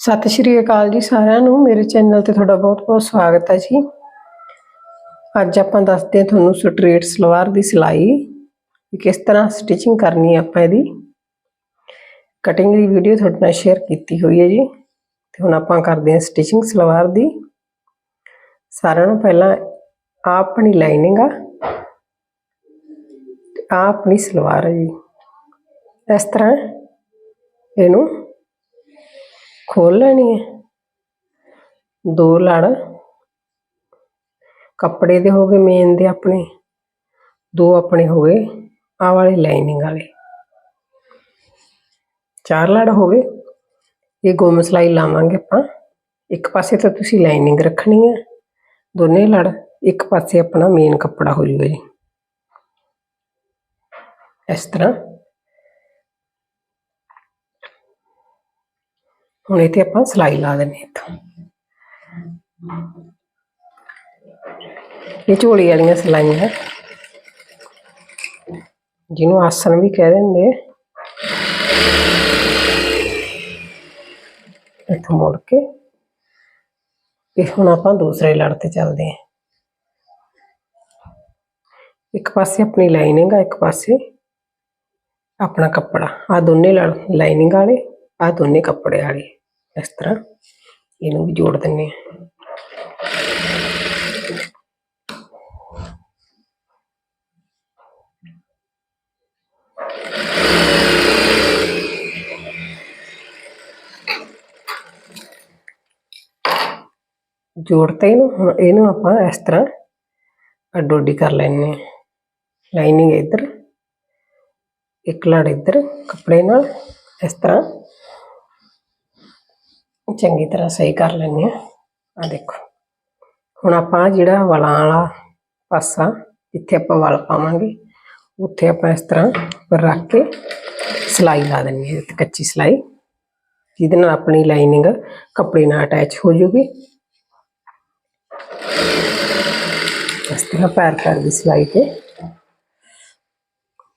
ਸਤਿ ਸ਼੍ਰੀ ਅਕਾਲ ਜੀ ਸਾਰਿਆਂ ਨੂੰ। ਮੇਰੇ ਚੈਨਲ ਤੇ ਤੁਹਾਡਾ ਬਹੁਤ-ਬਹੁਤ ਸਵਾਗਤ ਹੈ ਜੀ। ਅੱਜ ਆਪਾਂ ਦੱਸਦੇ ਹਾਂ ਤੁਹਾਨੂੰ ਸਟ੍ਰੇਟ ਸਲਵਾਰ ਦੀ ਸਿਲਾਈ ਵੀ ਕਿਸ ਤਰ੍ਹਾਂ ਸਟਿਚਿੰਗ ਕਰਨੀ ਹੈ ਆਪਾਂ ਇਹਦੀ। ਕਟਿੰਗ ਦੀ ਵੀਡੀਓ ਤੁਹਾਡੇ ਨਾਲ ਸ਼ੇਅਰ ਕੀਤੀ ਹੋਈ ਹੈ ਜੀ। ਤੇ ਹੁਣ ਆਪਾਂ ਕਰਦੇ ਹਾਂ ਸਟਿਚਿੰਗ ਸਲਵਾਰ ਦੀ। ਸਾਰਿਆਂ ਨੂੰ ਪਹਿਲਾਂ ਆਹ ਆਪਣੀ ਲਾਈਨਿੰਗ ਆ। ਤੇ ਆਪਣੀ ਸਲਵਾਰ ਹੈ ਜੀ। ਇਸ ਤਰ੍ਹਾਂ ਇਹਨੂੰ ਖੋਲ ਲੈਣੀ ਹੈ ਦੋ ਲੜ ਕੱਪੜੇ ਦੇ ਹੋ ਗਏ ਮੇਨ ਦੇ ਆਪਣੇ ਦੋ ਆਪਣੇ ਹੋ ਗਏ ਆਹ ਵਾਲੇ ਲਾਈਨਿੰਗ ਵਾਲੇ ਚਾਰ ਲੜ ਹੋ ਗਏ ਇਹ ਗੁੰਮ ਸਲਾਈ ਲਾਵਾਂਗੇ ਆਪਾਂ ਇੱਕ ਪਾਸੇ ਤਾਂ ਤੁਸੀਂ ਲਾਈਨਿੰਗ ਰੱਖਣੀ ਹੈ ਦੋਨੇ ਲੜ ਇੱਕ ਪਾਸੇ ਆਪਣਾ ਮੇਨ ਕੱਪੜਾ ਹੋ ਜੂਗਾ ਜੀ ਇਸ ਤਰ੍ਹਾਂ ਹੁਣ ਇਹ ਤੇ ਆਪਾਂ ਸਲਾਈ ਲਾ ਦਿੰਨੇ ਇੱਥੋਂ ਇਹ ਝੋਲੀ ਵਾਲੀਆਂ ਸਲਾਈਆਂ ਜਿਹਨੂੰ ਆਸਨ ਵੀ ਕਹਿ ਦਿੰਦੇ ਆ ਇੱਥੋਂ ਮੁੜ ਕੇ ਇਹ ਹੁਣ ਆਪਾਂ ਦੂਸਰੇ ਲੜ ਤੇ ਚੱਲਦੇ ਹਾਂ ਇੱਕ ਪਾਸੇ ਆਪਣੀ ਲਾਈਨਿੰਗ ਆ ਇੱਕ ਪਾਸੇ ਆਪਣਾ ਕੱਪੜਾ ਆ ਦੋਨੇ ਲੜ ਲਾਈਨਿੰਗ ਵਾਲੇ ਆ ਦੋਨੇ ਕੱਪੜੇ ਵਾਲੇ ਇਸ ਤਰ੍ਹਾਂ। ਇਹਨੂੰ ਵੀ ਜੋੜ ਦਿੰਨੇ ਆ ਜੋੜਤੇ ਇਹਨੂੰ। ਹੁਣ ਇਹਨੂੰ ਆਪਾਂ ਇਸ ਤਰ੍ਹਾਂ ਅੱਡੋ ਅੱਡੀ ਕਰ ਲੈਣੇ ਆ ਲਾਈਨਿੰਗ ਇੱਧਰ, ਇੱਕ ਲੜ ਇੱਧਰ, ਕੱਪੜੇ ਨਾਲ ਇਸ ਤਰ੍ਹਾਂ। ਚੰਗੀ ਤਰ੍ਹਾਂ ਸਹੀ ਕਰ ਲੈਂਦੇ ਆ ਆ ਦੇਖੋ। ਹੁਣ ਆਪਾਂ ਜਿਹੜਾ ਵਲਾਂ ਵਾਲਾ ਪਾਸਾ, ਜਿੱਥੇ ਆਪਾਂ ਵਲ ਪਾਵਾਂਗੇ, ਉੱਥੇ ਆਪਾਂ ਇਸ ਤਰ੍ਹਾਂ ਰੱਖ ਕੇ ਸਿਲਾਈ ਲਾ ਦੇਣੀ ਹੈ ਕੱਚੀ ਸਿਲਾਈ, ਜਿਹਦੇ ਨਾਲ ਆਪਣੀ ਲਾਈਨਿੰਗ ਕੱਪੜੇ ਨਾਲ ਅਟੈਚ ਹੋ ਜੂਗੀ। ਇਸ ਤਰ੍ਹਾਂ ਪੈਰ ਪੈਰ ਦੀ ਸਿਲਾਈ ਤੇ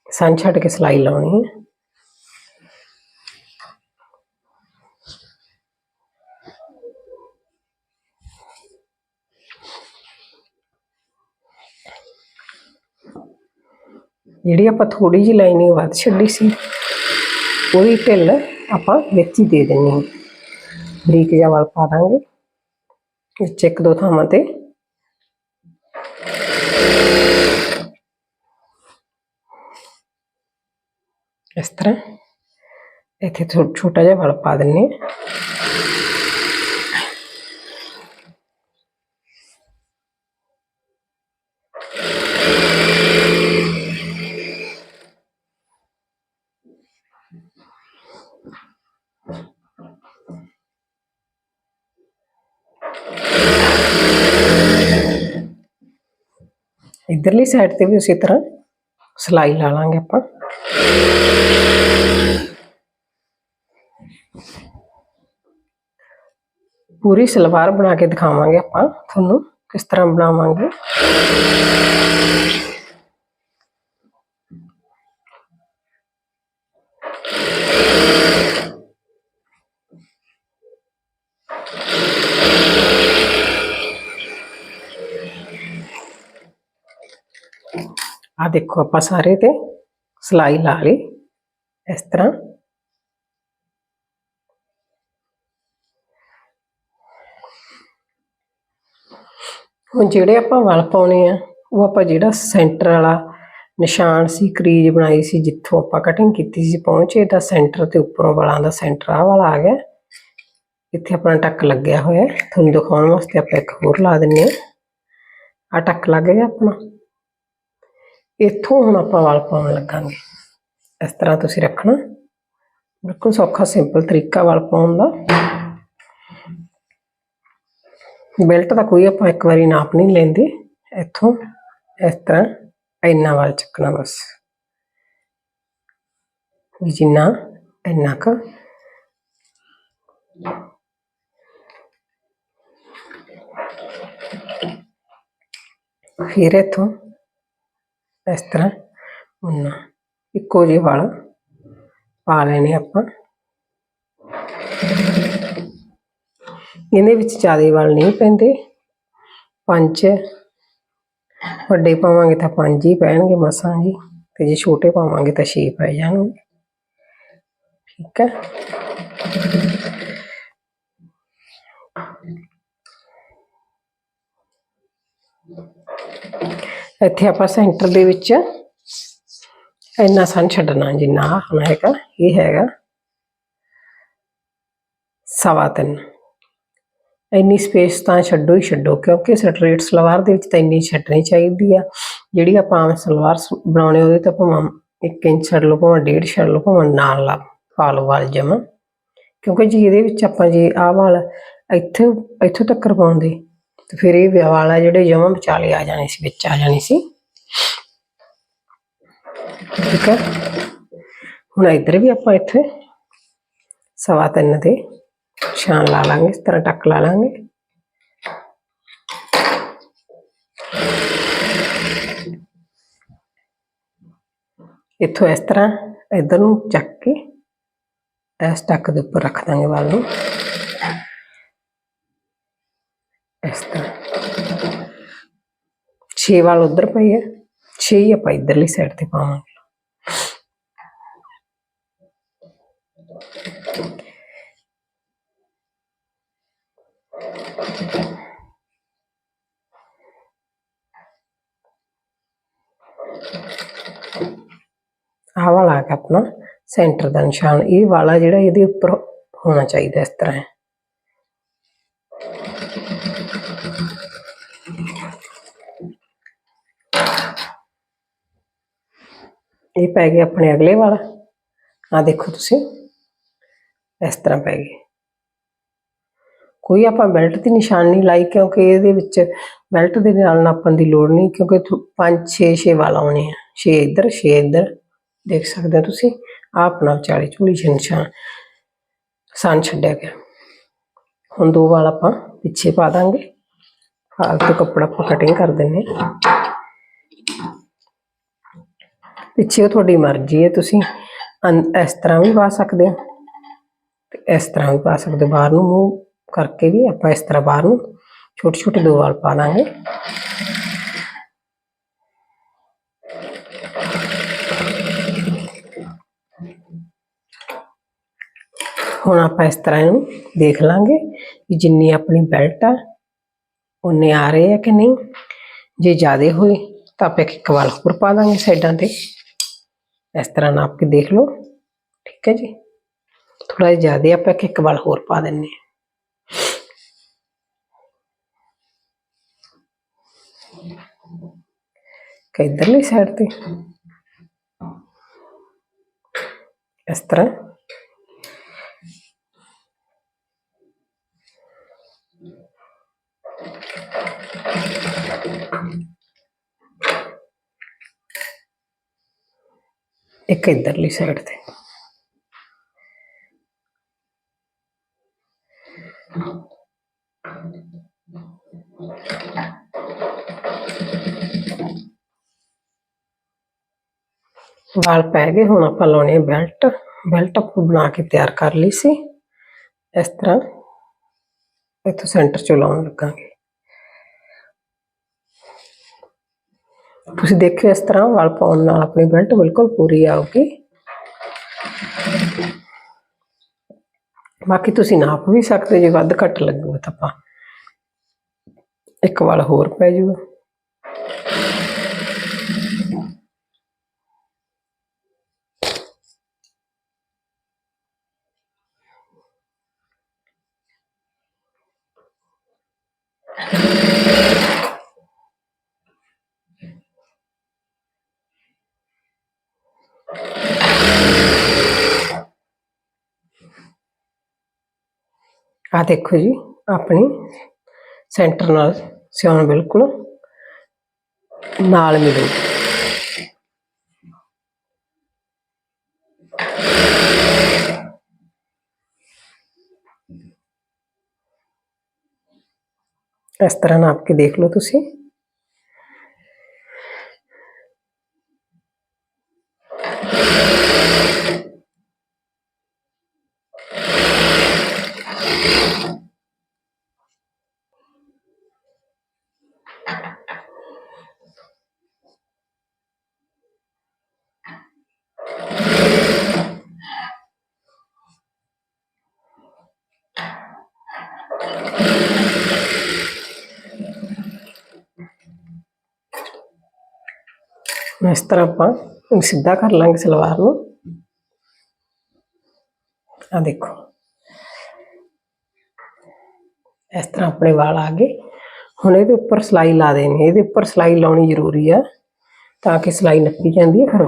ਸੰਨ ਛੱਡ ਕੇ ਸਿਲਾਈ ਲਾਉਣੀ ਹੈ। ਜਿਹੜੀ ਆਪਾਂ ਥੋੜੀ ਜਿਹੀ ਲਾਈਨਿੰਗ ਵੱਧ ਛੱਡੀ ਸੀ ਉਹਦੀ ਢਿੱਲ ਆਪਾਂ ਵਿੱਚ ਹੀ ਦੇ ਦੇਣੀ ਹੈ ਬਰੀਕ ਜਿਹਾ ਵਾਲ ਪਾ ਦਾਂਗੇ ਵਿੱਚ ਇੱਕ ਦੋ ਥਾਵਾਂ ਤੇ ਇਸ ਤਰ੍ਹਾਂ ਇੱਥੇ ਥੋ- ਛੋਟਾ ਜਿਹਾ ਵਾਲ ਪਾ ਦਿੰਨੇ ਇਧਰਲੀ ਸਾਈਡ ਤੇ ਵੀ ਉਸੇ ਤਰ੍ਹਾਂ ਸਿਲਾਈ ਲਾ ਲਾਂਗੇ ਆਪਾਂ ਪੂਰੀ ਸਲਵਾਰ ਬਣਾ ਕੇ ਦਿਖਾਵਾਂਗੇ ਆਪਾਂ ਤੁਹਾਨੂੰ ਕਿਸ ਤਰ੍ਹਾਂ ਬਣਾਵਾਂਗੇ ਆ ਦੇਖੋ ਆਪਾਂ ਸਾਰੇ ਤੇ ਸਿਲਾਈ ਲਾ ਲਈ ਇਸ ਤਰ੍ਹਾਂ ਹੁਣ ਜਿਹੜੇ ਆਪਾਂ ਵਲ ਪਾਉਣੇ ਆ ਉਹ ਆਪਾਂ ਜਿਹੜਾ ਸੈਂਟਰ ਵਾਲਾ ਨਿਸ਼ਾਨ ਸੀ ਕਰੀਜ ਬਣਾਈ ਸੀ ਜਿੱਥੋਂ ਆਪਾਂ ਕਟਿੰਗ ਕੀਤੀ ਸੀ ਪਹੁੰਚੇ ਦਾ ਸੈਂਟਰ ਤੇ ਉੱਪਰੋਂ ਵਾਲਾਂ ਦਾ ਸੈਂਟਰ ਆ ਵਾਲਾ ਆ ਗਿਆ ਇੱਥੇ ਆਪਣਾ ਟੱਕ ਲੱਗਿਆ ਹੋਇਆ ਹੈ। ਤੁਹਾਨੂੰ ਦਿਖਾਉਣ ਵਾਸਤੇ ਆਪਾਂ ਇੱਕ ਹੋਰ ਲਾ ਦਿੰਨੇ ਆ ਆ ਟੱਕ ਲੱਗ ਗਿਆ ਆਪਣਾ ਇੱਥੋਂ ਹੁਣ ਆਪਾਂ ਵਾਲ ਪਾਉਣ ਲੱਗਾਂਗੇ। ਇਸ ਤਰ੍ਹਾਂ ਤੁਸੀਂ ਰੱਖਣਾ। ਬਿਲਕੁਲ ਸੌਖਾ, ਸਿੰਪਲ ਤਰੀਕਾ ਵਾਲ ਪਾਉਣ ਦਾ। ਬੈਲਟ ਦਾ ਕੋਈ ਆਪਾਂ ਇੱਕ ਵਾਰੀ ਨਾਪ ਨਹੀਂ ਲੈਂਦੇ। ਇੱਥੋਂ ਇਸ ਤਰ੍ਹਾਂ ਇੰਨਾ ਵਾਲ ਚੱਕਣਾ ਬਸ। ਵੀ ਜਿੰਨਾ ਇੰਨਾ ਕੁ। ਫਿਰ ਇੱਥੋਂ ਇਸ ਤਰ੍ਹਾਂ ਉਨਾ ਇੱਕੋ ਜਿਹੇ ਵਾਲ ਪਾ ਲੈਣੇ ਆਪਾਂ। ਇਹਦੇ ਵਿੱਚ ਜ਼ਿਆਦਾ ਵਾਲ ਨਹੀਂ ਪੈਂਦੇ। ਪੰਜ ਵੱਡੇ ਪਾਵਾਂਗੇ ਤਾਂ ਪੰਜ ਹੀ ਪੈਣਗੇ ਮਸਾਂ ਜੀ। ਤੇ ਜੇ ਛੋਟੇ ਪਾਵਾਂਗੇ ਤਾਂ ਛੇ ਪੈ ਜਾਣਗੇ। ਠੀਕ ਹੈ। ਇੱਥੇ ਆਪਾਂ ਸੈਂਟਰ ਦੇ ਵਿੱਚ ਇੰਨਾ ਸਨ ਛੱਡਣਾ ਜਿੰਨਾ ਆਹ ਹੁਣ ਹੈਗਾ, ਇਹ ਹੈਗਾ। ਸਵਾ ਤਿੰਨ। ਇੰਨੀ ਸਪੇਸ ਤਾਂ ਛੱਡੋ ਹੀ ਛੱਡੋ, ਕਿਉਂਕਿ ਸਟਰੇਟ ਸਲਵਾਰ ਦੇ ਵਿੱਚ ਤਾਂ ਇੰਨੀ ਛੱਡਣੀ ਚਾਹੀਦੀ ਆ। ਜਿਹੜੀ ਆਪਾਂ ਆਮ ਸਲਵਾਰ ਸ- ਬਣਾਉਣੇ ਉਹਦੇ ਤਾਂ ਭਾਵੇਂ 1 ਇੰਚ ਛੱਡ ਲਓ, ਭਾਵੇਂ 1.5 ਛੱਡ ਲਓ, ਭਾਵੇਂ ਨਾਲ ਲਾ, ਪਾ ਲਓ ਵਾਲ ਜਮਾ ਕਿਉਂਕਿ ਜੀ ਇਹਦੇ ਵਿੱਚ ਆਪਾਂ ਜੇ ਆਹ ਵਾਲ ਇੱਥੇ, ਇੱਥੋਂ ਤੱਕ ਪਾਉਂਦੇ ਤੇ ਫਿਰ ਇਹ ਵਿਆਹ ਵਾਲਾ ਜਿਹੜੇ ਜਮਾ ਵਿਚਾਲੇ ਆ ਜਾਣੇ ਸੀ ਵਿੱਚ ਆ ਜਾਣੀ ਸੀ ਠੀਕ ਹੈ ਹੁਣ ਇੱਧਰ ਵੀ ਆਪਾਂ ਇੱਥੇ ਸਵਾ ਤਿੰਨ ਤੇ ਛਾਂ ਲਾ ਲਾਂਗੇ ਇਸ ਤਰ੍ਹਾਂ ਟੱਕ ਲਾ ਲਾਂਗੇ ਇੱਥੋਂ ਇਸ ਤਰ੍ਹਾਂ ਇੱਧਰ ਨੂੰ ਚੱਕ ਕੇ ਇਸ ਟੱਕ ਦੇ ਉੱਪਰ ਰੱਖ ਦਾਂਗੇ ਵਾਲ ਨੂੰ ਇਸ ਤਰ੍ਹਾਂ ਛੇ ਵਾਲ ਉਧਰ ਪਏ ਆ ਛੇ ਹੀ ਆਪਾਂ ਇਧਰਲੀ ਸਾਈਡ ਤੇ ਪਾਵਾਂਗੇ ਆਹ ਵਾਲਾ ਹੈਗਾ ਆਪਣਾ ਸੈਂਟਰ ਦਾ ਨਿਸ਼ਾਨ ਇਹ ਵਾਲਾ ਜਿਹੜਾ ਇਹਦੇ ਉੱਪਰ ਹੋਣਾ ਚਾਹੀਦਾ ਇਸ ਤਰ੍ਹਾਂ ਇਹ ਪੈ ਗਿਆ ਆਪਣੇ ਅਗਲੇ ਵਾਲਾ। ਆ ਦੇਖੋ ਤੁਸੀਂ, ਇਸ ਤਰ੍ਹਾਂ ਪੈ ਗਏ। ਕੋਈ ਆਪਾਂ ਬੈਲਟ ਦੀ ਨਿਸ਼ਾਨ ਨਹੀਂ ਲਾਈ, ਕਿਉਂਕਿ ਇਹਦੇ ਵਿੱਚ ਬੈਲਟ ਦੇ ਨਾਲ ਨਾਪਣ ਦੀ ਲੋੜ ਨਹੀਂ, ਕਿਉਂਕਿ 5 6 6 ਵਾਲ ਆਉਣੇ ਆ। 6 ਇੱਧਰ 6 ਇੱਧਰ, ਦੇਖ ਸਕਦੇ ਹੋ ਤੁਸੀਂ ਆ ਆਪਣਾ ਵਿਚਾਲੇ ਚੂਲੀ 'ਚ ਨਿਸ਼ਾਨ ਸਨ ਛੱਡਿਆ ਗਿਆ। ਹੁਣ ਦੋ ਵਾਲ ਆਪਾਂ ਪਿੱਛੇ ਪਾ ਦਾਂਗੇ। ਫਾਲਤੂ ਕੱਪੜਾ ਆਪਾਂ ਕਟਿੰਗ ਕਰ ਦਿੰਨੇ ਪਿੱਛੇ ਉਹ ਤੁਹਾਡੀ ਮਰਜ਼ੀ ਹੈ, ਤੁਸੀਂ ਅੰ- ਇਸ ਤਰ੍ਹਾਂ ਵੀ ਪਾ ਸਕਦੇ ਹੋ। ਤੇ ਇਸ ਤਰ੍ਹਾਂ ਵੀ ਪਾ ਸਕਦੇ ਹੋ। ਬਾਹਰ ਨੂੰ ਮੂੰਹ ਕਰਕੇ ਵੀ ਆਪਾਂ ਇਸ ਤਰ੍ਹਾਂ ਬਾਹਰ ਨੂੰ ਛੋਟੇ ਛੋਟੇ ਦੋ ਵਾਲ ਪਾ ਲਾਂਗੇ। ਹੁਣ ਆਪਾਂ ਇਸ ਤਰ੍ਹਾਂ ਇਹਨੂੰ ਦੇਖ ਲਾਂਗੇ ਕਿ ਜਿੰਨੀ ਆਪਣੀ ਬੈਲਟ ਆ ਉਹਨੇ ਆ ਰਹੇ ਆ ਕਿ ਨਹੀਂ। ਜੇ ਜ਼ਿਆਦਾ ਹੋਏ ਤਾਂ ਆਪਾਂ ਇੱਕ ਇੱਕ ਵਾਲ ਹੋਰ ਪਾ ਦਾਂਗੇ ਸਾਈਡਾਂ ਤੇ। ਇਸ ਤਰ੍ਹਾਂ ਨਾਪ ਕੇ ਦੇਖ ਲਓ ਠੀਕ ਹੈ ਜੀ ਥੋੜਾ ਜਿਹਾ ਜ਼ਿਆਦੇ ਆਪਾਂ ਇੱਕ ਇੱਕ ਵਾਲ ਹੋਰ ਪਾ ਦਿੰਨੇ ਹਾਂ ਕਿ ਇਧਰਲੀ ਸਾਈਡ ਤੇ ਇਸ ਤਰ੍ਹਾਂ ਇੱਕ ਇਧਰਲੀ ਸਾਈਡ ਤੇ ਵਾਲ ਪੈ ਗਏ ਹੁਣ ਆਪਾਂ ਲਾਉਣੇ ਬੈਲਟ ਬੈਲਟ ਆਪਾਂ ਬਣਾ ਕੇ ਤਿਆਰ ਕਰ ਲਈ ਸੀ ਇਸ ਤਰ੍ਹਾਂ ਇੱਥੋਂ ਸੈਂਟਰ ਚੋਂ ਲਾਉਣ ਲੱਗਾਂਗੇ ਤੁਸੀਂ ਦੇਖਿਓ ਇਸ ਤਰ੍ਹਾਂ ਵਾਲ ਪਾਉਣ ਨਾਲ ਆਪਣੀ ਬੈਲਟ ਬਿਲਕੁਲ ਪੂਰੀ ਆਊਗੀ ਬਾਕੀ ਤੁਸੀਂ ਨਾਪ ਵੀ ਸਕਦੇ ਜੇ ਵੱਧ ਘੱਟ ਲੱਗੂਗਾ ਤਾਂ ਆਪਾਂ ਇੱਕ ਵਾਲ ਹੋਰ ਪੈ ਜੂਗਾ ਆ ਦੇਖੋ ਜੀ ਆਪਣੀ ਸੈਂਟਰ ਨਾਲ ਸਿਉਣ ਬਿਲਕੁਲ ਨਾਲ ਮਿਲੂ ਇਸ ਤਰ੍ਹਾਂ ਨਾਪ ਕੇ ਦੇਖ ਲਓ ਤੁਸੀਂ ਹੁਣ ਇਸ ਤਰ੍ਹਾਂ ਆਪਾਂ ਇਹਨੂੰ ਸਿੱਧਾ ਕਰ ਲਾਂਗੇ ਸਲਵਾਰ ਨੂੰ ਆ ਦੇਖੋ ਇਸ ਤਰ੍ਹਾਂ ਆਪਣੇ ਵਾਲ ਆ ਗਏ ਹੁਣ ਇਹਦੇ ਉੱਪਰ ਸਲਾਈ ਲਾ ਦੇਣੀ ਇਹਦੇ ਉੱਪਰ ਸਲਾਈ ਲਾਉਣੀ ਜ਼ਰੂਰੀ ਆ ਤਾਂ ਕਿ ਸਲਾਈ ਨੱਪੀ ਜਾਂਦੀ ਹੈ ਫਿਰ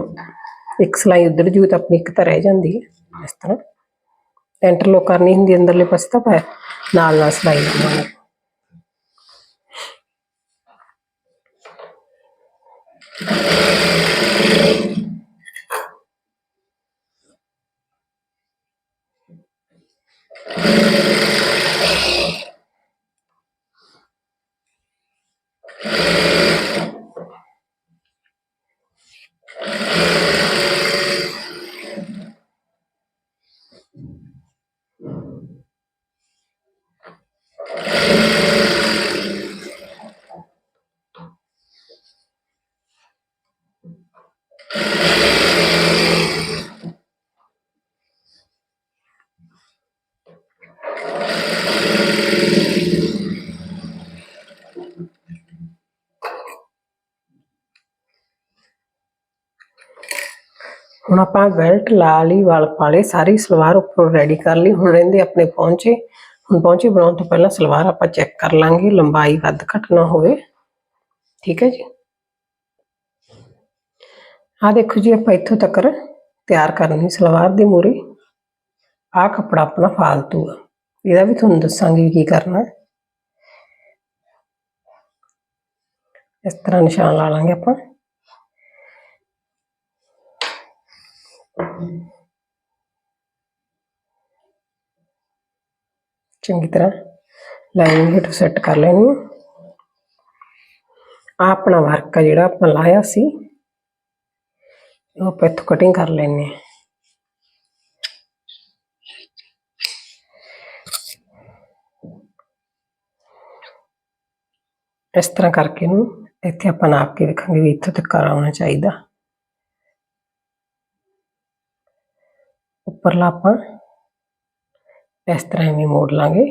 ਇੱਕ ਸਲਾਈ ਉਧਰ ਜੂ ਤਾਂ ਆਪਣੀ ਇੱਕ ਤਾਂ ਰਹਿ ਜਾਂਦੀ ਹੈ ਇਸ ਤਰ੍ਹਾਂ ਇੰਟਰਲੋਕ ਕਰਨੀ ਹੁੰਦੀ ਅੰਦਰਲੇ ਪਾਸੇ ਤਾਂ ਪੈ నాలుగు గ్లాసులు అయింది మనకు you ਹੁਣ ਆਪਾਂ ਬੈਲਟ ਲਾ ਲਈ ਵਾਲ ਪਾ ਲਏ ਸਾਰੀ ਸਲਵਾਰ ਉੱਪਰ ਰੈਡੀ ਕਰ ਲਈ ਹੁਣ ਰਹਿੰਦੇ ਆਪਣੇ ਪਹੁੰਚੇ ਹੁਣ ਪਹੁੰਚੇ ਬਣਾਉਣ ਤੋਂ ਪਹਿਲਾਂ ਸਲਵਾਰ ਆਪਾਂ ਚੈੱਕ ਕਰ ਲਾਂਗੇ ਲੰਬਾਈ ਵੱਧ ਘੱਟ ਨਾ ਹੋਵੇ ਠੀਕ ਹੈ ਜੀ ਆ ਦੇਖੋ ਜੀ ਆਪਾਂ ਇੱਥੋਂ ਤੱਕ ਤਿਆਰ ਕਰਨੀ ਸਲਵਾਰ ਦੀ ਮੂਰੀ ਆ ਕੱਪੜਾ ਆਪਣਾ ਫਾਲਤੂ ਆ ਇਹਦਾ ਵੀ ਤੁਹਾਨੂੰ ਦੱਸਾਂਗੇ ਕੀ ਕਰਨਾ ਇਸ ਤਰ੍ਹਾਂ ਨਿਸ਼ਾਨ ਲਾ ਲਾਂਗੇ ਆਪਾਂ ਚੰਗੀ ਤਰ੍ਹਾਂ ਲਾਈਨਿੰਗ ਹੇਠ ਸੈੱਟ ਕਰ ਲੈਣੀ ਆ ਆਪਣਾ ਵਰਕ ਆ ਜਿਹੜਾ ਆਪਾਂ ਲਾਇਆ ਸੀ ਉਹ ਆਪਾਂ ਇੱਥੋਂ ਕਟਿੰਗ ਕਰ ਲੈਣੇ ਆ ਇਸ ਤਰ੍ਹਾਂ ਕਰਕੇ ਨੂੰ ਇੱਥੇ ਆਪਾਂ ਨਾਪ ਕੇ ਵੇਖਾਂਗੇ ਵੀ ਇੱਥੇ ਤੱਕ ਆਉਣਾ ਚਾਹੀਦਾ ਉੱਪਰਲਾ ਆਪਾਂ ਇਸ ਤਰ੍ਹਾਂ ਐਵੇਂ ਮੋੜ ਲਾਂਗੇ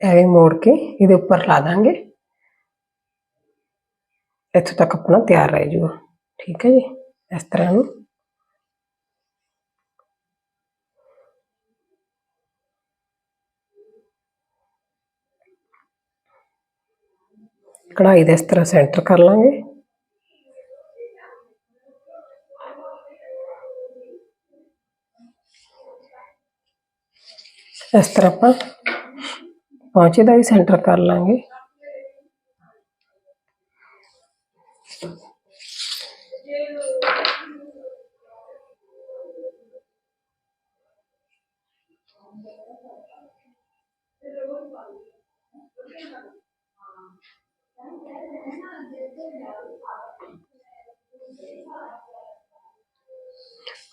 ਐਵੇਂ ਮੋੜ ਕੇ ਇਹਦੇ ਉੱਪਰ ਲਾ ਦਾਂਗੇ ਇੱਥੋਂ ਤੱਕ ਆਪਣਾ ਤਿਆਰ ਰਹਿ ਜਾਊਗਾ ਠੀਕ ਹੈ ਜੀ ਇਸ ਤਰ੍ਹਾਂ ਨੂੰ ਕਢਾਈ ਦੇ ਇਸ ਤਰ੍ਹਾਂ ਸੈਂਟਰ ਕਰ ਲਾਂਗੇ ਇਸ ਤਰ੍ਹਾਂ ਆਪਾਂ ਪਹੁੰਚੇ ਦਾ ਵੀ ਸੈਂਟਰ ਕਰ ਲਾਂਗੇ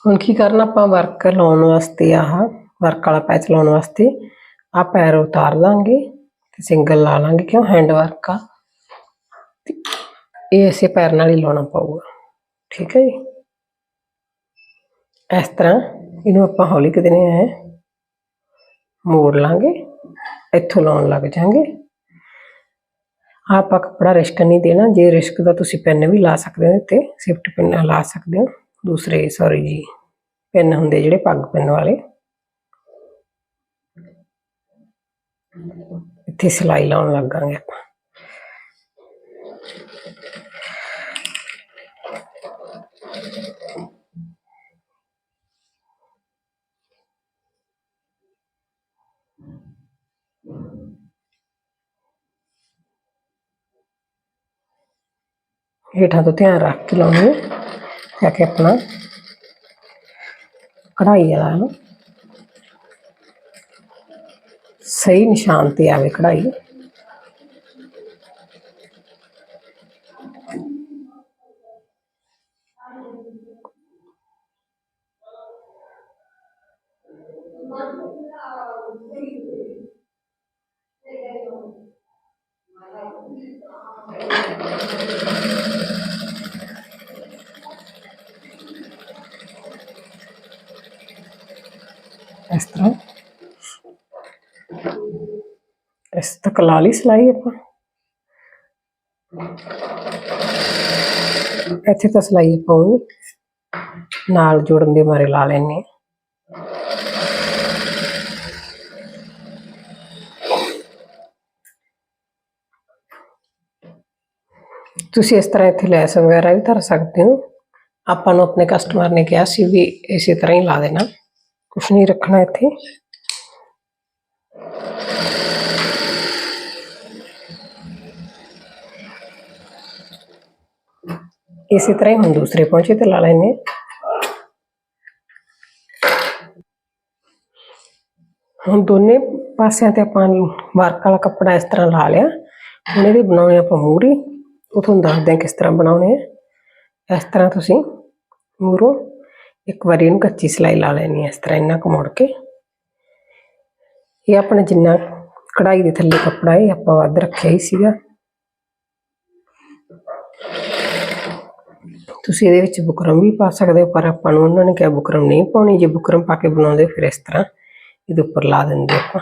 ਹੁਣ ਕੀ ਕਰਨਾ ਆਪਾਂ ਵਰਕ ਲਾਉਣ ਵਾਸਤੇ ਆਹ ਵਰਕ ਵਾਲਾ ਪੈਚ ਲਾਉਣ ਵਾਸਤੇ ਆ ਪੈਰ ਉਤਾਰ ਦਾਂਗੇ ਤੇ ਸਿੰਗਲ ਲਾ ਲਾਂਗੇ ਕਿਉਂ ਹੈਂਡ ਵਰਕ ਆ ਤੇ ਇਹ ਇਸੇ ਪੈਰ ਨਾਲ ਹੀ ਲਾਉਣਾ ਪਊਗਾ ਠੀਕ ਹੈ ਜੀ ਇਸ ਤਰ੍ਹਾਂ ਇਹਨੂੰ ਆਪਾਂ ਹੌਲੀ ਕਿਤੇ ਨੇ ਹੈ ਮੋੜ ਲਾਂਗੇ ਇੱਥੋਂ ਲਾਉਣ ਲੱਗ ਜਾਾਂਗੇ ਆਪਾਂ ਕੱਪੜਾ ਰਿਸਕ ਨਹੀਂ ਦੇਣਾ, ਜੇ ਰਿਸਕ ਦਾ ਤੁਸੀਂ ਪੈਨ ਵੀ ਲਾ ਸਕਦੇ ਹੋ ਤੇ ਸਿਫਟ ਪੈਨ ਲਾ ਸਕਦੇ ਹੋ। ਦੂਸਰੇ ਸੌਰੀ ਜੀ ਪੈਨ ਹੁੰਦੇ ਜਿਹੜੇ ਪੱਗ ਪੈਨ ਵਾਲੇ। ਇੱਥੇ ਸਿਲਾਈ ਲਾਉਣ ਲੱਗਾਂਗੇ ਆਪਾਂ। हेठा तो ध्यान रख के लाने ताकि अपना कढ़ाई वाला सही निशान पर आवे कढ़ाई ਆਵੇ ਕਢਾਈ ਇੱਕ ਲਾ ਲਈ ਸਲਾਈ ਆਪਾਂ ਇੱਥੇ ਤਾਂ ਸਲਾਈ ਆਪਾਂ ਊਂ ਨਾਲ ਜੋੜਨ ਦੇ ਮਾਰੇ ਲਾ ਲੈਣੇ ਆ ਤੁਸੀਂ ਇਸ ਤਰ੍ਹਾਂ ਇੱਥੇ ਲੈਸ ਵਗੈਰਾ ਵੀ ਧਰ ਸਕਦੇ ਹੋ ਆਪਾਂ ਨੂੰ ਆਪਣੇ ਕਸਟਮਰ ਨੇ ਕਿਹਾ ਸੀ ਵੀ ਇਸੇ ਤਰ੍ਹਾਂ ਹੀ ਲਾ ਦੇਣਾ ਕੁਛ ਨਹੀਂ ਰੱਖਣਾ ਇੱਥੇ ਇਸੇ ਤਰ੍ਹਾਂ ਹੀ ਹੁਣ ਦੂਸਰੇ ਪਹੁੰਚੇ ਤੇ ਲਾ ਲੈਨੇ ਹੁਣ ਦੋਨੇ ਪਾਸਿਆਂ ਤੇ ਆਪਾਂ ਵਰਕ ਵਾਲਾ ਕੱਪੜਾ ਇਸ ਤਰ੍ਹਾਂ ਲਾ ਲਿਆ ਹੁਣ ਇਹਦੇ ਬਣਾਉਣੇ ਆਪਾਂ ਮੂਰੀ ਉਹ ਤੁਹਾਨੂੰ ਦੱਸਦੇ ਹਾਂ ਕਿਸ ਤਰ੍ਹਾਂ ਬਣਾਉਣੇ ਆ ਇਸ ਤਰ੍ਹਾਂ ਤੁਸੀਂ ਮੂਰੋਂ ਇੱਕ ਵਾਰੀ ਇਹਨੂੰ ਕੱਚੀ ਸਿਲਾਈ ਲਾ ਲੈਣੀ ਹੈ ਇਸ ਤਰ੍ਹਾਂ ਇਹਨਾਂ ਕੁ ਮੁੜ ਕੇ ਇਹ ਆਪਣਾ ਜਿੰਨਾ ਕਢਾਈ ਦੇ ਥੱਲੇ ਕੱਪੜਾ ਹੈ ਇਹ ਆਪਾਂ ਵੱਧ ਰੱਖਿਆ ਹੀ ਸੀਗਾ ਤੁਸੀਂ ਇਹਦੇ ਵਿੱਚ ਬੁਕਰਮ ਵੀ ਪਾ ਸਕਦੇ ਹੋ ਪਰ ਆਪਾਂ ਨੂੰ ਉਹਨਾਂ ਨੇ ਕਿਹਾ ਬੁਕਰਮ ਨਹੀਂ ਪਾਉਣੀ ਜੇ ਬੁਕਰਮ ਪਾ ਕੇ ਬਣਾਉਂਦੇ ਫਿਰ ਇਸ ਤਰ੍ਹਾਂ ਇਹਦੇ ਉੱਪਰ ਲਾ ਦਿੰਦੇ ਆਪਾਂ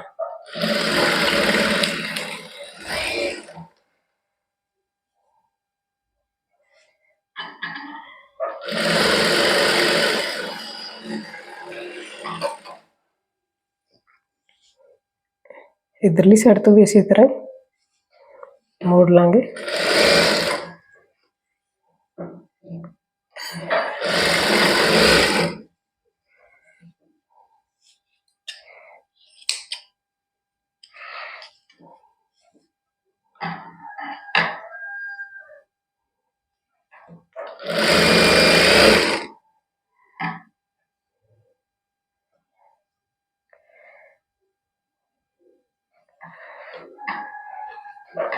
ਇਧਰਲੀ ਸਾਈਡ ਤੋਂ ਵੀ ਇਸੇ ਤਰ੍ਹਾਂ ਹੀ ਮੋੜ ਲਾਂਗੇ ਹੁਣ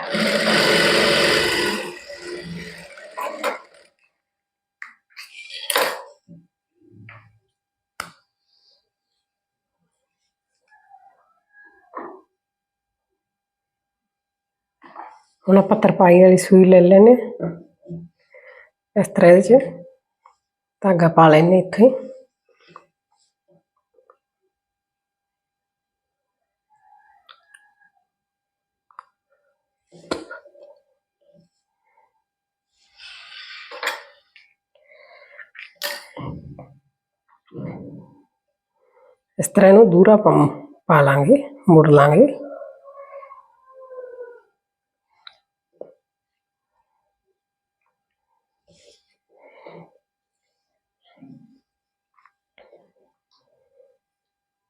ਆਪਾਂ ਤਰਪਾਈ ਵਾਲੀ ਸੂਈ ਲੈ ਲੈਨੇ ਇਸ ਤਰ੍ਹਾਂ ਇਹਦੇ ਚ ਧਾਗਾ ਪਾ ਲੈਨੇ ਇੱਥੇ ਇਸ ਤਰ੍ਹਾਂ ਇਹਨੂੰ ਦੂਰਾ ਪਾ ਪਾ ਲਾਂਗੇ ਮੁੜ ਲਾਂਗੇ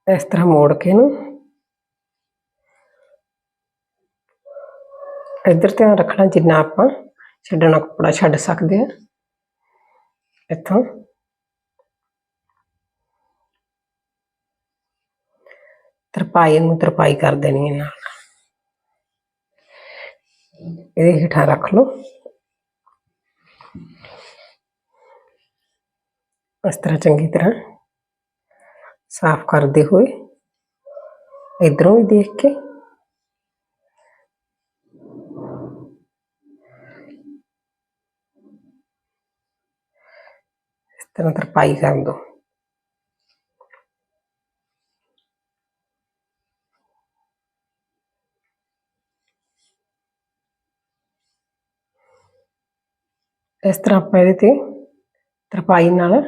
ਇਸ ਤਰ੍ਹਾਂ ਮੋੜ ਕੇ ਇਹਨੂੰ ਇੱਧਰ ਧਿਆਨ ਰੱਖਣਾ ਜਿੰਨਾ ਆਪਾਂ ਛੱਡਣਾ ਕੱਪੜਾ ਛੱਡ ਸਕਦੇ ਆ ਇੱਥੋਂ ਤਰਪਾਈ ਨੂੰ ਤਰਪਾਈ ਕਰ ਦੇਣੀ ਹੈ ਨਾਲ ਇਹਦੇ ਹੇਠਾਂ ਰੱਖ ਲਓ ਇਸ ਤਰ੍ਹਾਂ ਚੰਗੀ ਤਰ੍ਹਾਂ ਸਾਫ਼ ਕਰਦੇ ਹੋਏ ਇਧਰੋਂ ਵੀ ਦੇਖ ਕੇ ਇਸ ਤਰ੍ਹਾਂ ਤਰਪਾਈ ਕਰ ਦੋ ਇਸ ਤਰ੍ਹਾਂ ਆਪਾਂ ਇਹਦੇ ਤੇ ਤਰਪਾਈ ਨਾਲ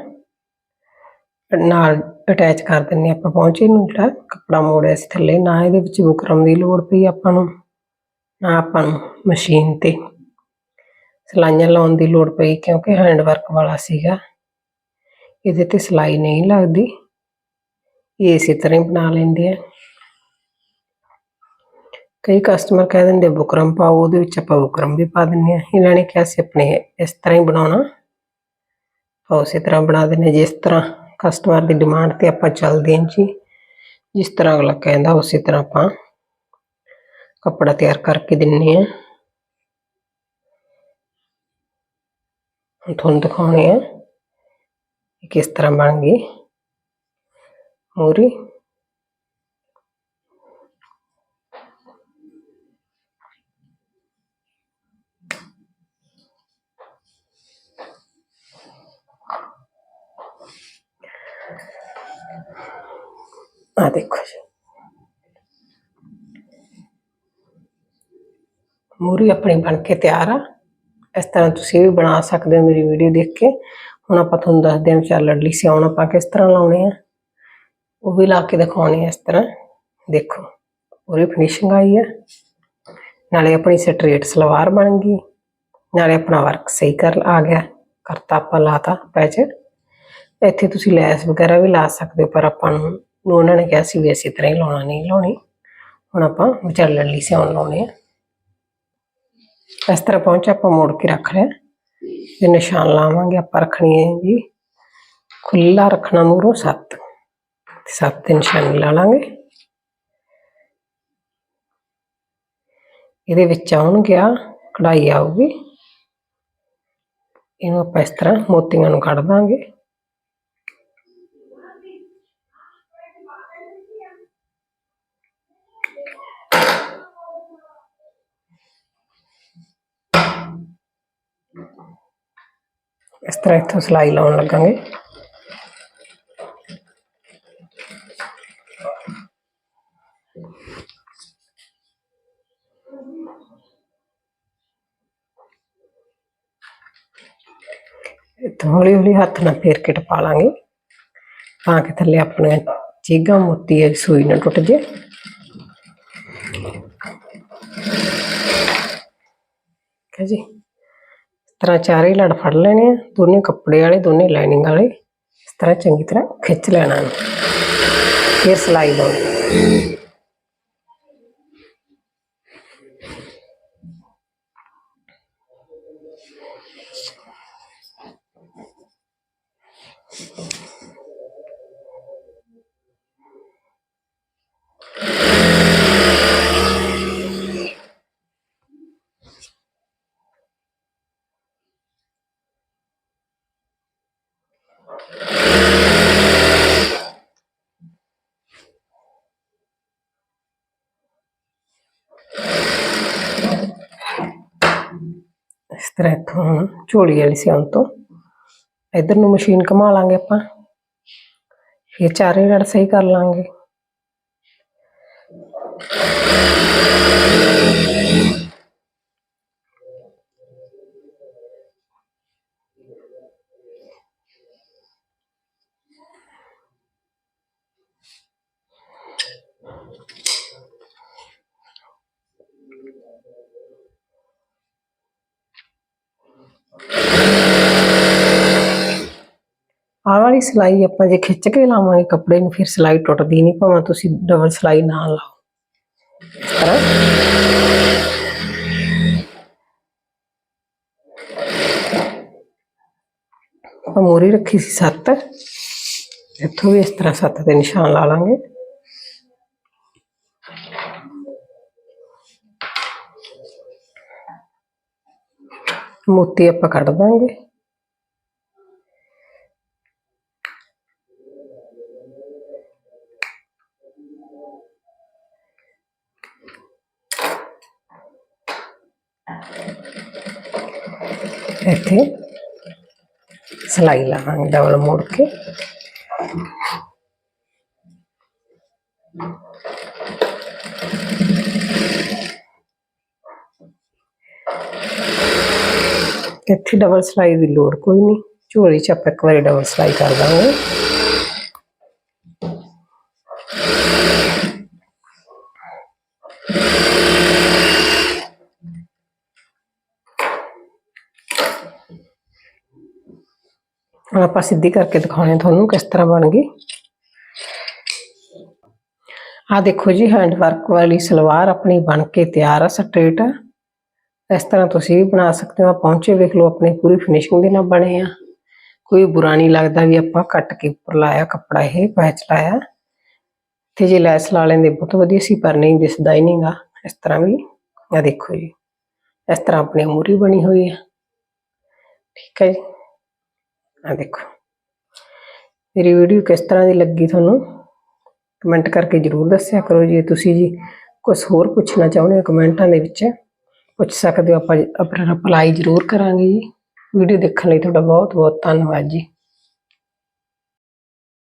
ਨਾਲ ਅਟੈਚ ਕਰ ਦਿੰਨੇ ਆਪਾਂ ਪਹੁੰਚੇ ਨੂੰ, ਜਿਹੜਾ ਕੱਪੜਾ ਮੋੜਿਆ ਸੀ ਥੱਲੇ, ਨਾ ਇਹਦੇ ਵਿੱਚ ਬੁਕਰਮ ਦੀ ਲੋੜ ਪਈ ਆਪਾਂ ਨੂੰ, ਨਾ ਆਪਾਂ ਨੂੰ ਮਸ਼ੀਨ ਤੇ। ਸਲਾਈਆਂ ਲਾਉਣ ਦੀ ਲੋੜ ਪਈ ਕਿਉਂਕਿ ਹੈਂਡ ਵਰਕ ਵਾਲਾ ਸੀਗਾ। ਇਹਦੇ ਤੇ ਸਲਾਈ ਨਹੀਂ ਲੱਗਦੀ। ਇਹ ਇਸੇ ਤਰ੍ਹਾਂ ਹੀ ਬਣਾ ਲੈਂਦੇ ਆ। ਕਈ ਕਸਟਮਰ ਕਹਿ ਦਿੰਦੇ ਬੁਕਰਮ ਪਾਓ ਉਹਦੇ ਵਿੱਚ ਆਪਾਂ ਬੁਕਰਮ ਵੀ ਪਾ ਦਿੰਨੇ ਆ ਇਹਨਾਂ ਨੇ ਕਿਹਾ ਸੀ ਆਪਣੇ ਇਸ ਤਰ੍ਹਾਂ ਹੀ ਬਣਾਉਣਾ ਤਾਂ ਉਸੇ ਤਰ੍ਹਾਂ ਬਣਾ ਦਿੰਨੇ ਜਿਸ ਤਰ੍ਹਾਂ ਕਸਟਮਰ ਦੀ ਡਿਮਾਂਡ ਤੇ ਆਪਾਂ ਚੱਲਦੇ ਹਾਂ ਜੀ ਜਿਸ ਤਰ੍ਹਾਂ ਅਗਲਾ ਕਹਿੰਦਾ ਉਸੇ ਤਰ੍ਹਾਂ ਆਪਾਂ ਕੱਪੜਾ ਤਿਆਰ ਕਰਕੇ ਦਿੰਨੇ ਆ ਹੁਣ ਤੁਹਾਨੂੰ ਦਿਖਾਉਣੇ ਆ ਕਿ ਕਿਸ ਤਰ੍ਹਾਂ ਬਣ ਗਈ ਮੂਰੀ ਆ ਦੇਖੋ ਜੀ ਮੂਰੀ ਆਪਣੀ ਬਣ ਕੇ ਤਿਆਰ ਆ ਇਸ ਤਰ੍ਹਾਂ ਤੁਸੀਂ ਵੀ ਬਣਾ ਸਕਦੇ ਹੋ ਮੇਰੀ ਵੀਡੀਓ ਦੇਖ ਕੇ ਹੁਣ ਆਪਾਂ ਤੁਹਾਨੂੰ ਦੱਸਦੇ ਹਾਂ ਵਿਚਾਰ ਲੜਲੀ ਸਿਆਉਣ ਆਪਾਂ ਕਿਸ ਤਰ੍ਹਾਂ ਲਾਉਣੇ ਆ ਉਹ ਵੀ ਲਾ ਕੇ ਦਿਖਾਉਣੇ ਆ ਇਸ ਤਰ੍ਹਾਂ ਦੇਖੋ ਪੂਰੀ ਫਿਨਿਸ਼ਿੰਗ ਆਈ ਹੈ ਨਾਲੇ ਆਪਣੀ ਸਟ੍ਰੇਟ ਸਲਵਾਰ ਬਣ ਗਈ ਨਾਲੇ ਆਪਣਾ ਵਰਕ ਸਹੀ ਕਰ ਆ ਗਿਆ ਕਰਤਾ ਆਪਾਂ ਲਾਤਾ ਪੈਚ ਇੱਥੇ ਤੁਸੀਂ ਲੈਸ ਵਗੈਰਾ ਵੀ ਲਾ ਸਕਦੇ ਹੋ ਪਰ ਆਪਾਂ ਨੂੰ ਨੂੰ ਉਹਨਾਂ ਨੇ ਕਿਹਾ ਸੀ ਵੀ ਇਸੇ ਤਰ੍ਹਾਂ ਹੀ ਲਾਉਣਾ, ਨਹੀਂ ਲਾਉਣੀ। ਹੁਣ ਆਪਾਂ ਵਿਚਾਰ ਲੜਲੀ ਸਿਆਉਣ ਲਾਉਣੇ ਆ। ਇਸ ਤਰ੍ਹਾਂ ਪਹੁੰਚ, ਆਪਾਂ ਮੋੜ ਕੇ ਰੱਖ ਲਿਆ। ਤੇ ਨਿਸ਼ਾਨ ਲਾਵਾਂਗੇ, ਆਪਾਂ ਰੱਖਣੀ ਹੈ ਜੀ। ਖੁੱਲਾ ਰੱਖਣਾ ਮੂਰੋਂ 7 7 ਦੇ ਨਿਸ਼ਾਨ ਲਾ ਲਾਂਗੇ। ਇਹਦੇ ਵਿੱਚ ਆਉਣ ਗਿਆ, ਕਢਾਈ ਆਊਗੀ। ਇਹਨੂੰ ਆਪਾਂ ਇਸ ਤਰ੍ਹਾਂ ਮੋਤੀਆਂ ਨੂੰ ਕੱਢ ਦਾਂਗੇ। ਇਸ ਤਰ੍ਹਾਂ ਇੱਥੋਂ ਸਿਲਾਈ ਲਾਉਣ ਲੱਗਾਂਗੇ ਇੱਥੋਂ ਹੌਲੀ ਹੌਲੀ ਹੱਥ ਨਾਲ ਫੇਰ ਕੇ ਟਪਾ ਲਾਂਗੇ ਤਾਂ ਕਿ ਥੱਲੇ ਆਪਣੇ ਚੀਗਾ ਮੋਤੀ ਹੈ ਸੂਈ ਨਾ ਟੁੱਟ ਜੇ ਹੈ ਜੀ ਇਸ ਤਰ੍ਹਾਂ ਚਾਰੇ ਲੜ ਫੜ ਲੈਣੇ ਆ, ਦੋਨੇ ਕੱਪੜੇ ਵਾਲੇ, ਦੋਨੇ ਲਾਈਨਿੰਗ ਵਾਲੇ ਇਸ ਤਰ੍ਹਾਂ ਚੰਗੀ ਤਰ੍ਹਾਂ ਖਿੱਚ ਲੈਣਾ ਇਹਨੂੰ। ਫਿਰ ਸਿਲਾਈ ਲਾਉਣੀ ਇਸ ਝੋਲੀ ਵਾਲੀ ਸਿਉਣ ਤੋਂ। ਇਧਰ ਨੂੰ ਮਸ਼ੀਨ ਘੁਮਾ ਲਾਂਗੇ ਆਪਾਂ। ਫਿਰ ਚਾਰੇ ਲੜ ਸਹੀ ਕਰ ਲਾਂਗੇ। ਵਾਲੀ ਸਿਲਾਈ ਆਪਾਂ ਜੇ ਖਿੱਚ ਕੇ ਲਾਵਾਂਗੇ ਕੱਪੜੇ ਨੂੰ ਫਿਰ ਸਿਲਾਈ ਟੁੱਟਦੀ ਨਹੀਂ ਭਾਵੇਂ ਤੁਸੀਂ ਡਬਲ ਸਿਲਾਈ ਨਾ ਲਾਓ ਇਸ ਤਰ੍ਹਾਂ ਆਪਾਂ ਮੋਰੀ ਰੱਖੀ ਸੀ 7 ਇੱਥੋਂ ਵੀ ਇਸ ਤਰ੍ਹਾਂ 7 ਦੇ ਨਿਸ਼ਾਨ ਲਾ ਲਾਂਗੇ ਮੋਤੀ ਆਪਾਂ ਕੱਢ ਦਾਂਗੇ ਇੱਥੇ ਸਿਲਾਈ ਲਾਵਾਂਗੇ ਡਬਲ ਮੋੜ ਕੇ ਇੱਥੇ ਡਬਲ ਸਿਲਾਈ ਦੀ ਲੋੜ ਕੋਈ ਨਹੀਂ ਝੋਲੀ ਚ ਆਪਾਂ ਇੱਕ ਵਾਰੀ ਡਬਲ ਸਿਲਾਈ ਕਰ ਦਾਂਗੇ ਹੁਣ ਆਪਾਂ ਸਿੱਧੀ ਕਰਕੇ ਦਿਖਾਉਣੇ ਤੁਹਾਨੂੰ ਕਿਸ ਤਰ੍ਹਾਂ ਬਣ ਗਈ ਆ ਦੇਖੋ ਜੀ ਹੈਂਡ ਵਰਕ ਵਾਲੀ ਸਲਵਾਰ ਆਪਣੀ ਬਣ ਕੇ ਤਿਆਰ ਆ ਸਟ੍ਰੇਟ ਇਸ ਤਰ੍ਹਾਂ ਤੁਸੀਂ ਵੀ ਬਣਾ ਸਕਦੇ ਹੋ ਆਹ ਪਹੁੰਚੇ ਵੇਖ ਲਓ ਆਪਣੀ ਪੂਰੀ ਫਿਨਿਸ਼ਿੰਗ ਦੇ ਨਾਲ ਬਣੇ ਆ ਕੋਈ ਬੁਰਾ ਨਹੀਂ ਲੱਗਦਾ ਵੀ ਆਪਾਂ ਕੱਟ ਕੇ ਉੱਪਰ ਲਾਇਆ ਕੱਪੜਾ ਇਹ ਪੈਚ ਲਾਇਆ ਤੇ ਜੇ ਲੈਸ ਲਾ ਲੈਂਦੇ ਬਹੁਤ ਵਧੀਆ ਸੀ ਪਰ ਨਹੀਂ ਦਿਸਦਾ ਹੀ ਨਹੀਂਗਾ ਇਸ ਤਰ੍ਹਾਂ ਵੀ ਆ ਦੇਖੋ ਜੀ ਇਸ ਤਰ੍ਹਾਂ ਆਪਣੀ ਮੂਰੀ ਬਣੀ ਹੋਈ ਹੈ ਠੀਕ ਹੈ ਜੀ ਆ ਦੇਖੋ। ਮੇਰੀ ਵੀਡੀਓ ਕਿਸ ਤਰ੍ਹਾਂ ਦੀ ਲੱਗੀ ਤੁਹਾਨੂੰ ਕਮੈਂਟ ਕਰਕੇ ਜਰੂਰ ਦੱਸਿਆ ਕਰੋ। ਜੇ ਤੁਸੀਂ ਜੀ ਕੁਝ ਹੋਰ ਪੁੱਛਣਾ ਚਾਹੁੰਦੇ ਹੋ ਕਮੈਂਟਾਂ ਦੇ ਵਿੱਚ, ਪੁੱਛ ਸਕਦੇ ਹੋ ਆਪਾਂ ਆਪਣਾ ਰਿਪਲਾਈ ਜਰੂਰ ਕਰਾਂਗੇ ਜੀ। ਵੀਡੀਓ ਦੇਖਣ ਲਈ ਤੁਹਾਡਾ ਬਹੁਤ ਬਹੁਤ ਧੰਨਵਾਦ ਜੀ।